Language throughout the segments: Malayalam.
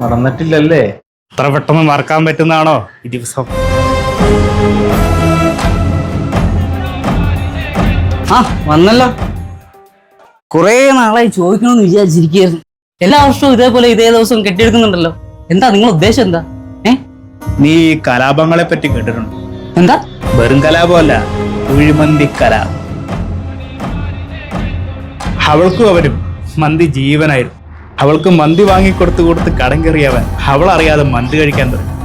മറന്നിട്ടില്ലല്ലേ അത്ര പെട്ടെന്ന് മറക്കാൻ പറ്റുന്നതാണോ ഈ ദിവസം? ആ വന്നല്ലോ. കുറേ നാളായി ചോദിക്കണമെന്ന് വിചാരിച്ചിരിക്കുകയായിരുന്നു. എല്ലാ വർഷവും ഇതേപോലെ ഇതേ ദിവസം കെട്ടിയെടുക്കുന്നുണ്ടല്ലോ. എന്താ നിങ്ങളെ ഉദ്ദേശം എന്താ? ഏ? നീ ഈ കലാപങ്ങളെ പറ്റി കേട്ടിട്ടുണ്ട്? എന്താ? വെറും കലാപമല്ല കുഴിമന്തി കലാപം അവൾക്കും അവരും മന്തി ജീവനായിരുന്നു. അവൾക്ക് മന്തി വാങ്ങിക്കൊടുത്ത് കൊടുത്ത് കടം കയറിയവൻ അവൾ അറിയാതെ മന്തി കഴിക്കാൻ തുടങ്ങി.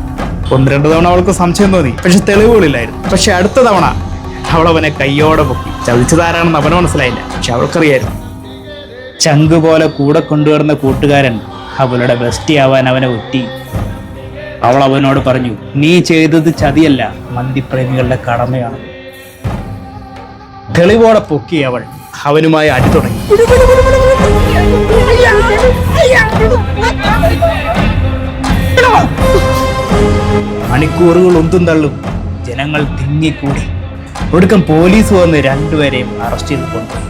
ഒന്ന് രണ്ട് തവണ അവൾക്ക് സംശയം തോന്നി. പക്ഷെ തെളിവുകളില്ലായിരുന്നു. പക്ഷെ അടുത്ത തവണ അവൾ അവനെ കയ്യോടെ പൊക്കി. ചതിച്ചതാരാണെന്ന് അവന് മനസ്സിലായില്ല. പക്ഷെ അവൾക്കറിയായിരുന്നു. ചങ്ക് പോലെ കൂടെ കൊണ്ടുവരുന്ന കൂട്ടുകാരൻ അവളുടെ ബെസ്റ്റി ആവാൻ അവനെ ഒറ്റി. അവൾ അവനോട് പറഞ്ഞു നീ ചെയ്തത് ചതിയല്ല മന്തിപ്രേമികളുടെ കടമയാണ്. തെളിവോടെ പൊക്കി അവൾ അവനുമായി അടി തുടങ്ങി. മണിക്കൂറുകൾ ഒന്തും തള്ളും. ജനങ്ങൾ തിങ്ങിക്കൂടി. ഒടുക്കം പോലീസ് വന്ന് രണ്ടുപേരെയും അറസ്റ്റ് ചെയ്ത് കൊണ്ടുപോയി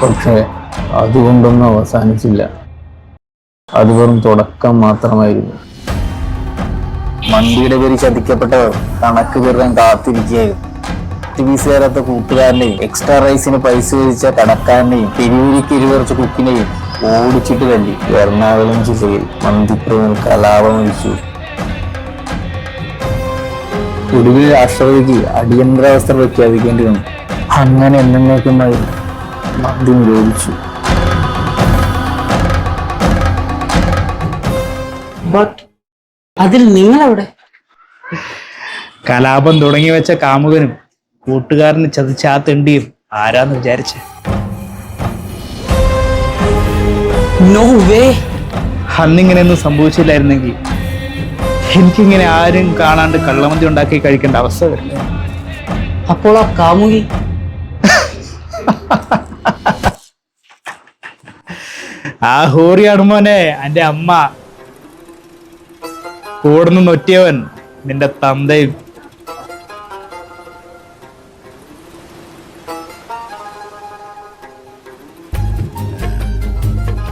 പക്ഷേ അതുകൊണ്ടൊന്നും അവസാനിച്ചില്ല. അത് വെറും തുടക്കം മാത്രമായിരുന്നു. മണ്ടിയുടെ പേര് ചതിക്കപ്പെട്ടവർ കണക്ക് കയറാൻ കാത്തിരിക്കുകയായിരുന്നു. കയറാത്ത കൂട്ടുകാരനെയും എക്സ്ട്രാ റൈസിന് പൈസ ചോദിച്ച കടക്കാരനെയും പെരുവിരിക്ക് ഇരുവറച്ച കുക്കിനെയും ഓടിച്ചിട്ട് തല്ലി എറണാകുളം ജില്ലയിൽ മന്തിപ്രേമികൾ കലാപം വിളിച്ചു. ഒടുവിൽ രാഷ്ട്രപതിക്ക് അടിയന്തരാവസ്ഥ പ്രഖ്യാപിക്കേണ്ടി വന്നു. അങ്ങനെ എന്നേക്കുമായി മന്തി നിരോധിച്ചു. അതിൽ നിങ്ങളെവിടെ? കലാപം തുടങ്ങി വെച്ച കാമുകനും കൂട്ടുകാരന് ചതിച്ച ആ തെണ്ടിയും ആരാന്ന് വിചാരിച്ച? അന്നിങ്ങനെയൊന്നും സംഭവിച്ചില്ലായിരുന്നെങ്കിൽ എനിക്കിങ്ങനെ ആരും കാണാണ്ട് കള്ളമന്തി ഉണ്ടാക്കി കഴിക്കേണ്ട അവസ്ഥ വരില്ല അപ്പോൾ ആ കാമുകി? ആ ഹോറിയാണ് മോനെ എന്റെ അമ്മ. കൂടുന്നു നൊറ്റിയവൻ നിന്റെ തന്തയും.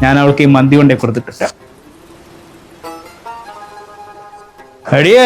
ഞാൻ അവൾക്ക് ഈ മന്തി കൊണ്ടേ കൊടുത്തിട്ടില്ല. അടിയേ.